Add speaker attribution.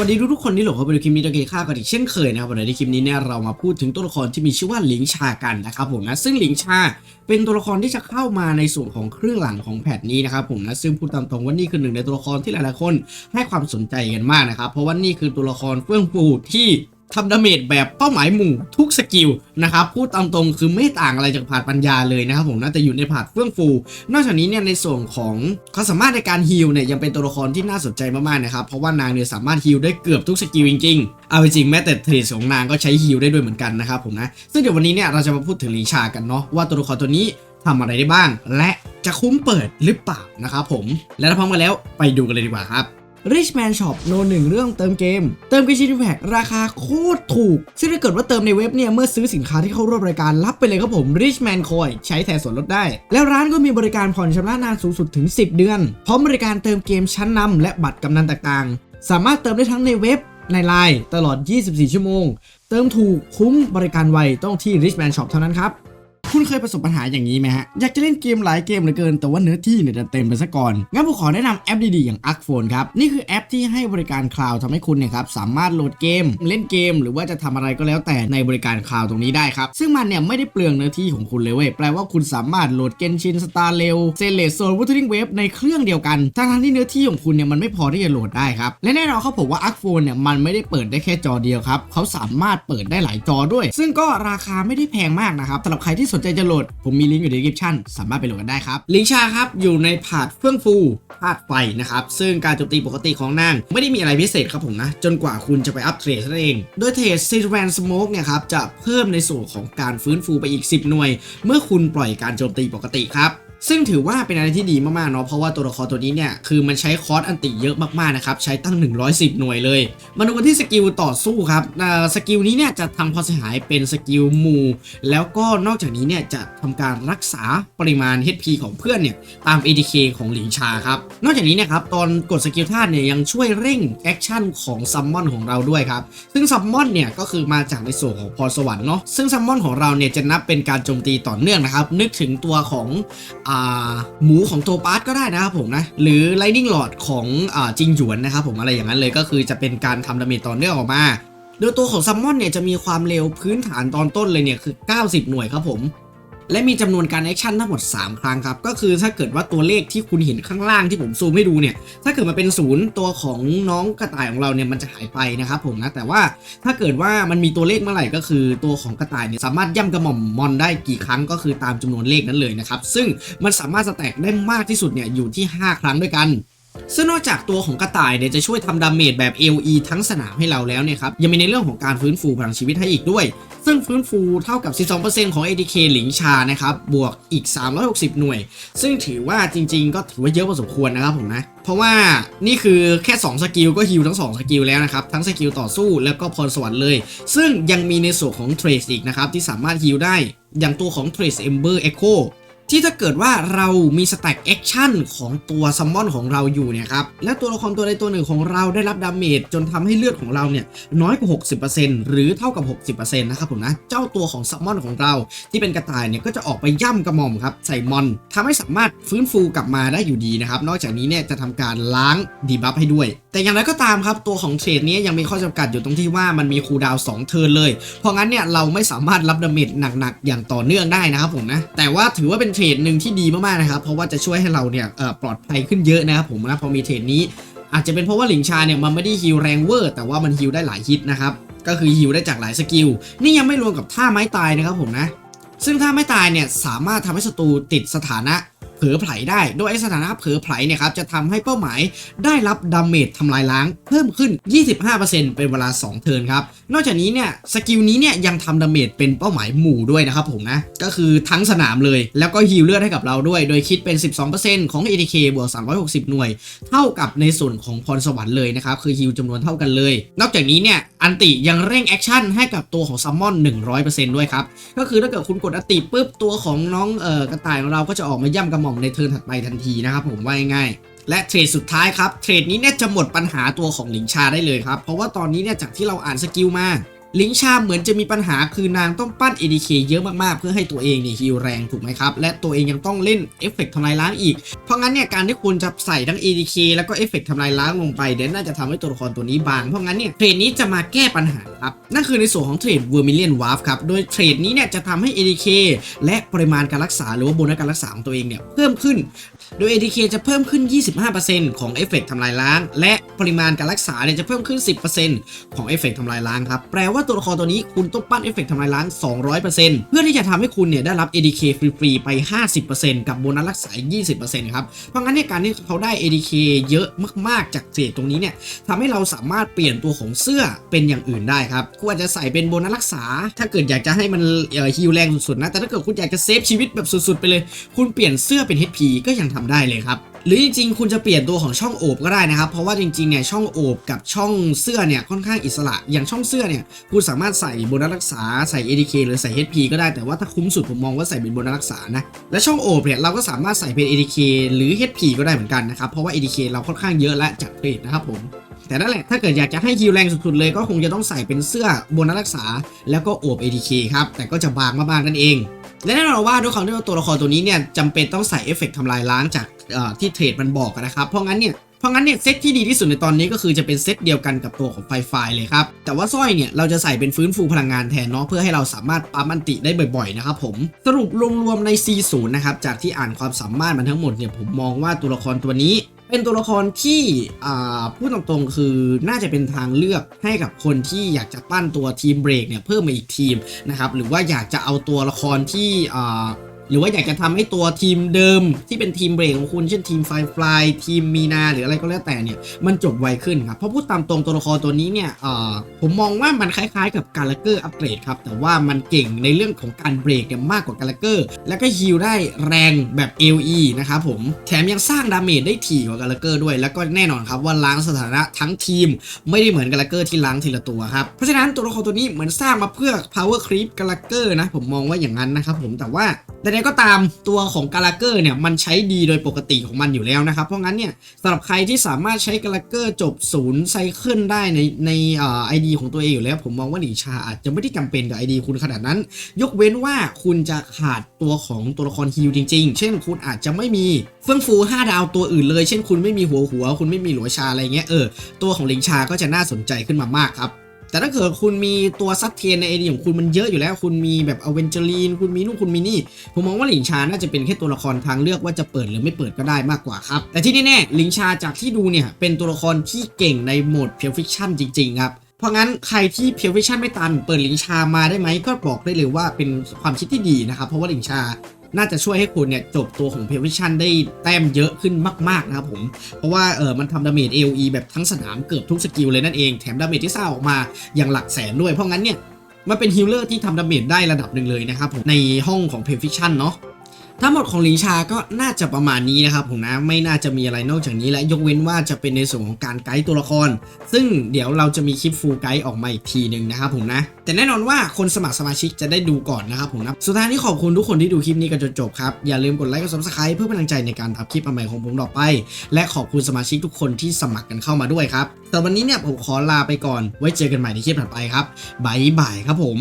Speaker 1: วัสดีทุกๆคนที่หลงเข้าไปดูคลิปนี้โดยเกค่ากันอีกเช่นเคยนะครับวันนี้คลิปนี้เนี่ยเรามาพูดถึงตัวละครที่มีชื่อว่าหลิงชากันนะครับผมนะซึ่งหลิงชาเป็นตัวละครที่จะเข้ามาในส่วนของเครื่องหลังของแพทนี้นะครับผมนะซึ่งพูดตามตรงว่านี่คือหนึ่งในตัวละครที่หลายๆคนให้ความสนใจกันมากนะครับเพราะว่านี่คือตัวละครเฟื่องฟูที่ ทำดาเมจแบบเป้าหมายหมู่ทุกสกิลนะครับพูดตามตรงคือไม่ต่างอะไรจากผาดปัญญาเลยนะครับผมนะแต่อยู่ในผาดเฟื่องฟู นอกจากนี้เนี่ยในส่วนของความสามารถในการฮีลเนี่ยยังเป็นตัวละครที่น่าสนใจมากๆนะครับเพราะว่านางเนี่ยสามารถฮีลได้เกือบทุกสกิลจริงๆเอาจริงแม้แต่เทรดของนางก็ใช้ฮีลได้ด้วยเหมือนกันนะครับผมนะซึ่งเดี๋ยววันนี้เนี่ยเราจะมาพูดถึงลิชากันเนาะว่าตัวละครตัวนี้ทำอะไรได้บ้าง และจะคุ้มเปิดหรือเปล่านะครับผมและถ้าพร้อมกันแล้วไปดูกันเลยดีกว่าครับ Richman Shop โนหนึ่งเรื่องเติมเกม เติมกิชินแพกราคาโคตรถูก ซึ่งถ้าเกิดว่าเติมในเว็บเนี่ย เมื่อซื้อสินค้าที่เข้าร่วมรายการรับไปเลยครับผม Richman Coin ใช้แทนส่วนลดได้ แล้วร้านก็มีบริการผ่อนชำระนานสูงสุดถึง 10 เดือน พร้อมบริการเติมเกมชั้นนำและบัตรกำนันต่างๆ สามารถเติมได้ทั้งในเว็บในไลน์ตลอด 24 ชั่วโมง เติมถูกคุ้มบริการไวต้องที่ Richman Shop เท่านั้นครับ คุณเคยประสบปัญหาอย่างนี้ไหมฮะ อยากจะเล่นเกมหลายเกมเหลือเกิน แต่ว่าเนื้อที่เนี่ยดันเต็มไปซะก่อน งั้นผมขอแนะนำแอปดีๆ อย่าง Arc Phone ครับ นี่คือแอปที่ให้บริการคลาวด์ทำให้คุณเนี่ยครับสามารถโหลดเกม เล่นเกม หรือว่าจะทำอะไรก็แล้วแต่ในบริการคลาวด์ตรงนี้ได้ครับ ซึ่งมันเนี่ยไม่ได้เปลืองเนื้อที่ของคุณเลยเว้ย แปลว่าคุณสามารถโหลดเกนชินสตาร์เรลเซเลสโซลวูทริงเวฟในเครื่องเดียวกันทั้งที่เนื้อที่ของคุณเนี่ยมันไม่พอที่จะโหลดได้ครับ และแน่นอนเขาบอกว่า Arc Phone เนี่ยมันไม่ได้เปิดได้แค่จอเดียวครับเขาสามารถเปิดได้หลายจอด้วย ซึ่งก็ราคาไม่ได้แพงมากนะครับสำหรับใครที่สนใจจะโหลด ผมมีลิงก์อยู่ในดีสคริปชันสามารถไปโหลดกันได้ครับ ลิงชาครับอยู่ในผาดเฟื่องฟูผาดไฟนะครับ ซึ่งการโจมตีปกติของนาง ไม่ได้มีอะไรพิเศษครับผมนะ จนกว่าคุณจะไปอัพเทรดนั่นเอง โดยเทรดซีแวนสโมกเนี่ยครับจะเพิ่มในส่วนของการฟื้นฟูไปอีก 10 หน่วย เมื่อคุณปล่อยการโจมตีปกติครับ ซึ่งถือว่าเป็นอะไรที่ดีมากๆเนาะเพราะว่าตัวละครตัวนี้เนี่ยคือมันใช้คอสอันติเยอะมากๆนะครับใช้ตั้ง 110 หน่วยเลย มาดูกันที่สกิลต่อสู้ครับอ่าสกิลนี้เนี่ยจะทำความเสียหายเป็นสกิลหมู่แล้วก็นอกจากนี้เนี่ยจะทำการรักษาปริมาณ HP ของเพื่อนเนี่ยตาม ADK ของหลิงชาครับนอกจากนี้เนะครับตอนกดสกิลธาตุเนี่ยยังช่วยเร่งแอคชั่นของซัมมอนของเราด้วยครับซึ่งซัมมอนเนี่ยก็คือมาจากในส่วนของพรสวรรค์เนาะซึ่งซัมมอนของเราเนี่ยจะนับเป็นการโจมตีต่อเนื่องนะครับนึกถึงตัวของหมูของโทปาสก็ได้นะครับผมนะ หรือไลนิ่งหลอดของอจิงหยวนนะครับผมอะไรอย่างนั้นเลยก็คือจะเป็นการทำดาเมจต่อเนื่องออกมาโดยตัวของซัมมอนเนี่ยจะมีความเร็วพื้นฐานตอนต้นเลยเนี่ยคือ 90 หน่วยครับผม และมีจำนวนการแอคชั่นทั้งหมด 3 ครั้งครับ ก็คือถ้าเกิดว่าตัวเลขที่คุณเห็นข้างล่างที่ผมซูมให้ดูเนี่ย ถ้าเกิดมาเป็นศูนย์ตัวของน้องกระต่ายของเราเนี่ยมันจะหายไปนะครับผมนะ แต่ว่าถ้าเกิดว่ามันมีตัวเลขเมื่อไหร่ก็คือตัวของกระต่ายเนี่ยสามารถย่ำกระหม่อมมอนได้กี่ครั้งก็คือตามจำนวนเลขนั้นเลยนะครับ ซึ่งมันสามารถสแต็กได้มากที่สุดเนี่ยอยู่ที่ 5 ครั้งด้วยกัน ซึ่งนอกจากตัวของกระต่ายเนี่ยจะช่วยทำดาเมจแบบ LE ทั้งสนามให้เราแล้วเนี่ยครับยังมีในเรื่องของการฟื้นฟูพลังชีวิตให้อีกด้วย ซึ่งฟื้นฟูเท่ากับ 12%ของ ADK หลิงชานะครับบวกอีก 360 หน่วย ซึ่งถือว่าจริง ๆ ก็ถือว่าเยอะพอสมควรนะครับผมนะเพราะว่านี่คือแค่ 2 สกิลก็ฮิวทั้ง 2 สกิลแล้วนะครับ ทั้งสกิลต่อสู้แล้วก็พรสวรรค์เลย ซึ่งยังมีในส่วนของเทร e อีกนะครับที่สามารถฮิวได้อย่างตัวของ Trace Ember Echo ที่ถ้าเกิดว่าเรามีสแต็กแอคชั่นของตัวซัมมอนของเราอยู่เนี่ยครับ และตัวละครตัวใดตัวหนึ่งของเราได้รับดาเมจจนทำให้เลือดของเราเนี่ยน้อยกว่า 60%หรือเท่ากับ 60%นะครับผมนะ เจ้าตัวของซัมมอนของเรา ที่เป็นกระต่ายเนี่ยก็จะออกไปย่ำกระหม่อมครับใส่มอนทำให้สามารถฟื้นฟูกลับมาได้อยู่ดีนะครับ นอกจากนี้เนี่ยจะทำการล้างดีบัฟให้ด้วย แต่อย่างไรก็ตามครับตัวของเทรดนี้ยังมีข้อจำกัดอยู่ตรงที่ว่ามันมีคูลดาวน์2เทิร์นเลย เพราะงั้นเนี่ยเราไม่สามารถรับดาเมจหนักๆอย่างต่อเนื่องได้นะครับผมนะแต่ว่าถือว่าเป็นเทรดหนึ่งที่ดีมากๆนะครับ เพราะว่าจะช่วยให้เราเนี่ยปลอดภัยขึ้นเยอะนะครับผมนะพอมีเทรดนี้ อาจจะเป็นเพราะว่าหลิงชาเนี่ยมันไม่ได้ฮิลแรงเวอร์แต่ว่ามันฮิลได้หลายฮิตนะครับก็คือฮิลได้จากหลายสกิลนี่ยังไม่รวมกับท่าไม้ตายนะครับผมนะ ซึ่งท่าไม้ตายเนี่ยสามารถทำให้ศัตรูติดสถานะ เผลอไผลได้ โดยไอ้สถานะเผลอไผลเนี่ยครับจะทำให้เป้าหมายได้รับดาเมจทำลายล้างเพิ่มขึ้น 25%เป็นเวลา 2 เทิร์นครับ นอกจากนี้เนี่ยสกิลนี้เนี่ยยังทำดาเมจเป็นเป้าหมายหมู่ด้วยนะครับผมนะ ก็คือทั้งสนามเลย แล้วก็ฮีลเลือดให้กับเราด้วย โดยคิดเป็น 12%ของ ATK บวก 360 หน่วย เท่ากับในส่วนของพรสวรรค์เลยนะครับ คือฮิลจำนวนเท่ากันเลย นอกจากนี้เนี่ยอันติยังเร่งแอคชั่นให้กับตัวของซัมมอน 100%ด้วยครับ ก็คือถ้าเกิดคุณกดอันติปุ๊บตัวของน้องเอ่อกระต่ายของเราก็จะออกมาย่ำกระหมอมในเทิร์นถัดไปทันทีนะครับผมว่าง่ายและเทรดสุดท้ายครับเทรดนี้เนี่ยจะหมดปัญหาตัวของหลิงชาได้เลยครับเพราะว่าตอนนี้เนี่ยจากที่เราอ่านสกิลมาลิงชาเหมือนจะมีปัญหาคือนางต้องปั้น ADK เยอะมากๆ เพื่อให้ตัวเองเนี่ยฮิลแรงถูกไหมครับ และตัวเองยังต้องเล่นเอฟเฟกต์ทำลายล้างอีก เพราะงั้นเนี่ยการที่คุณจะใส่ทั้ง ADK แล้วก็เอฟเฟกต์ทำลายล้างลงไปเดี๋ยวน่าจะทำให้ตัวละครตัวนี้บาง เพราะงั้นเนี่ยเทรดนี้จะมาแก้ปัญหาครับ นั่นคือในส่วนของเทรด Vermilion Warp ครับ โดยเทรดนี้เนี่ยจะทำให้ ADK และปริมาณการรักษาหรือว่าโบนัสการรักษาของตัวเองเนี่ยเพิ่มขึ้น โดย ADK จะเพิ่มขึ้น 25%ของเอฟเฟกต์ทำลายล้าง และปริมาณการรักษาเนี่ยจะเพิ่มขึ้น 10%ของเอฟเฟกต์ทำลายล้างครับ แปลว่าตัวละครตัวนี้คุณต้องปั้นเอฟเฟกต์ทำลายล้าง 200%เพื่อที่จะทำให้คุณเนี่ยได้รับ ADK ฟรีๆไป 50%กับโบนัสรักษา 20%ครับ เพราะงั้นเนี่ยการที่เขาได้ ADK เยอะมากๆจากเศษตรงนี้เนี่ยทำให้เราสามารถเปลี่ยนตัวของเสื้อเป็นอย่างอื่นได้ครับคุณอาจจะใส่เป็นโบนัสรักษา ถ้าเกิดอยากจะให้มันฮิลแรงสุดๆนะ แต่ถ้าเกิดคุณอยากจะเซฟชีวิตแบบสุดๆไปเลย คุณเปลี่ยนเสื้อเป็น HP ก็ยังทำได้เลยครับหรือจริงๆ คุณจะเปลี่ยนตัวของช่องโอบก็ได้นะครับ เพราะว่าจริงๆ เนี่ยช่องโอบกับช่องเสื้อเนี่ยค่อนข้างอิสระ อย่างช่องเสื้อเนี่ยคุณสามารถใส่โบนัสรักษาใส่ ADK หรือใส่ HP ก็ได้ แต่ว่าถ้าคุ้มสุดผมมองว่าใส่เป็นโบนัสรักษานะ และช่องโอบเนี่ยเราก็สามารถใส่เป็น ADK หรือ HP ก็ได้เหมือนกันนะครับ เพราะว่า ADK เราค่อนข้างเยอะและจัดเทรดนะครับผม แต่นั่นแหละถ้าเกิดอยากจะให้ฮิลแรงสุดๆเลยก็คงจะต้องใส่เป็นเสื้อบนัสรักษา แล้วก็โอบ ADK ครับ แต่ก็จะบางมากๆนั่นเอง และแน่นอนว่าด้วยความที่ตัวละครตัวนี้เนี่ยจำเป็นต้องใส่เอฟเฟกต์ทำลายล้างจากที่เทรดมันบอกนะครับ เพราะงั้นเนี่ยเพราะงั้นเนี่ยเซตที่ดีที่สุดในตอนนี้ก็คือจะเป็นเซตเดียวกันกับตัวของไฟไฟเลยครับ แต่ว่าสร้อยเนี่ยเราจะใส่เป็นฟื้นฟูพลังงานแทนเนาะเพื่อให้เราสามารถปั๊มอันติได้บ่อยๆนะครับผมสรุปรวมๆใน C0 นะครับจากที่อ่านความสามารถมันทั้งหมดเนี่ยผมมองว่าตัวละครตัวนี้ เป็นตัวละครที่อ่าพูดตรงๆคือน่าจะเป็นทางเลือกให้กับคนที่อยากจะปั้นตัวทีมเบรกเนี่ยเพิ่มมาอีกทีมนะครับหรือว่าอยากจะเอาตัวละครที่อ่า หรือว่าอยากจะทำให้ตัวทีมเดิมที่เป็นทีมเบรกของคุณเช่นทีมไฟฟลายทีมมีนาหรืออะไรก็แล้วแต่เนี่ยมันจบไวขึ้นครับ เพราะพูดตามตรงตัวละครตัวนี้เนี่ยผมมองว่ามันคล้ายๆ กับการ์เกอร์อัปเกรดครับ แต่ว่ามันเก่งในเรื่องของการเบรกเนี่ยมากกว่าการ์เกอร์ แล้วก็ฮิลได้แรงแบบ LE นะครับผมแถมยังสร้างดาเมจได้ถี่กว่าการ์เกอร์ด้วย แล้วก็แน่นอนครับว่าล้างสถานะทั้งทีม ไม่ได้เหมือนการ์เกอร์ที่ล้างทีละตัวครับเพราะฉะนั้นตัวละครตัวนี้เหมือนสร้างมาเพื่อ power creep การ์เกอร์นะผมมองว่าอย่างนั้นนะครับผมแต่ว่าแต่ใดก็ตามตัวของการ์เกอร์เนี่ยมันใช้ดีโดยปกติของมันอยู่แล้วนะครับ เพราะงั้นเนี่ยสำหรับใครที่สามารถใช้การ์เกอร์จบศูนย์ไซเคิลได้ในในเอ่อไอดีของตัวเองอยู่แล้ว ผมมองว่าหนีชาอาจจะไม่ได้จำเป็นกับไอดีคุณขนาดนั้น ยกเว้นว่าคุณจะขาดตัวของตัวละครฮิลจริง ๆ เช่น คุณอาจจะไม่มีเฟื่องฟู 5 ดาวตัวอื่นเลย เช่น คุณไม่มีหัวหัว คุณไม่มีหลัวชาอะไรเงี้ยเออตัวของลิงชาก็จะน่าสนใจขึ้นมามากครับ แต่ถ้าเกิดคุณมีตัวซัดเทนในไอดีของคุณมันเยอะอยู่แล้ว คุณมีแบบอเวนเจอรีน คุณมีนู่นคุณมีนี่ ผมมองว่าหลิงชาน่าจะเป็นแค่ตัวละครทางเลือกว่าจะเปิดหรือไม่เปิดก็ได้มากกว่าครับ แต่ที่แน่ๆหลิงชาจากที่ดูเนี่ยเป็นตัวละครที่เก่งในโหมดเพียวฟิคชั่นจริงๆครับเพราะงั้นใครที่เพียวฟิชชั่นไม่ตัน เปิดลิงชามาได้ไหมก็บอกได้เลยว่าเป็นความคิดที่ดีนะครับเพราะว่าลิงชา น่าจะช่วยให้คุณเนี่ยจบตัวของเพลวฟิชชั่นได้แต้มเยอะขึ้นมากๆนะครับผม เพราะว่าเออมันทำดาเมจ AOE แบบทั้งสนามเกือบทุกสกิลเลยนั่นเองแถมดาเมจที่สร้างออกมาอย่างหลักแสนด้วยเพราะงั้นเนี่ยมันเป็นฮิลเลอร์ที่ทำดาเมจได้ระดับหนึ่งเลยนะครับผมในห้องของเพลวฟิชชั่นเนาะ ทั้งหมดของลิงชาก็น่าจะประมาณนี้นะครับผมนะไม่น่าจะมีอะไรนอกจากนี้และยกเว้นว่าจะเป็นในส่วนของการไกด์ตัวละคร ซึ่งเดี๋ยวเราจะมีคลิปฟูลไกด์ออกมาอีกทีหนึ่งนะครับผมนะแต่แน่นอนว่าคนสมัครสมาชิกจะได้ดูก่อนนะครับผมนะสุดท้ายนี้ขอบคุณทุกคนที่ดูคลิปนี้กันจนจบครับ อย่าลืมกดไลค์กด subscribe เพื่อเป็นกำลังใจในการทำคลิปใหม่ของผมต่อไป และขอบคุณสมาชิกทุกคนที่สมัครกันเข้ามาด้วยครับแต่วันนี้เนี่ยผมขอลาไปก่อนไว้เจอกันใหม่ในคลิปถัดไปครับบายบายครับผม